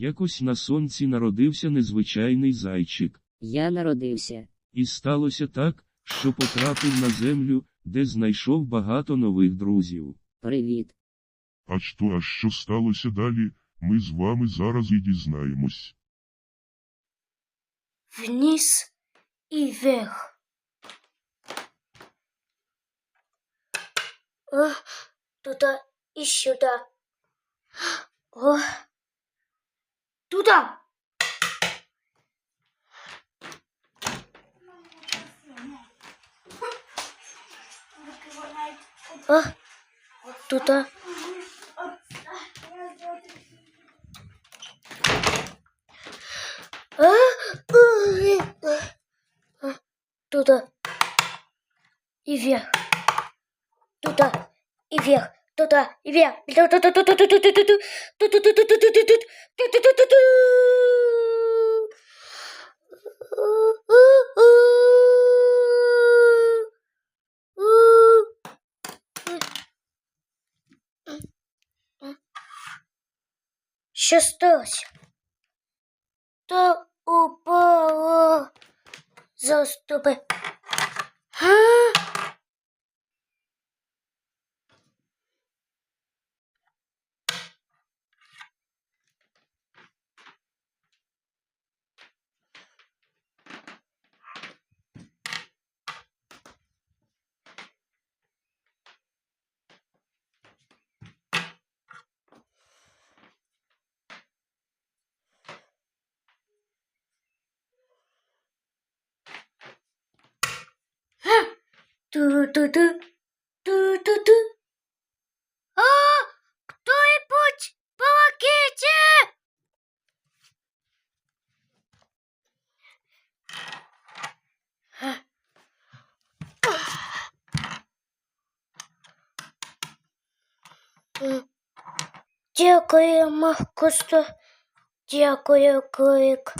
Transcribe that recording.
Якось на сонці народився незвичайний зайчик. Я народився. І сталося так, що потрапив на землю, де знайшов багато нових друзів. Привіт. А що, а що сталося далі, ми з вами зараз і дізнаємось. вниз и вверх. О, туда и сюда. О, туда. О, туда. А, а, Туда. И вверх. Туда. И вверх. Туда. Вверх. Что сталося? Та упала. Заступи. А? Ту-ту-ту. Ту-ту-ту. А, кто-нибудь, помогите! Дякую, Маркусто. Дякую, Крик.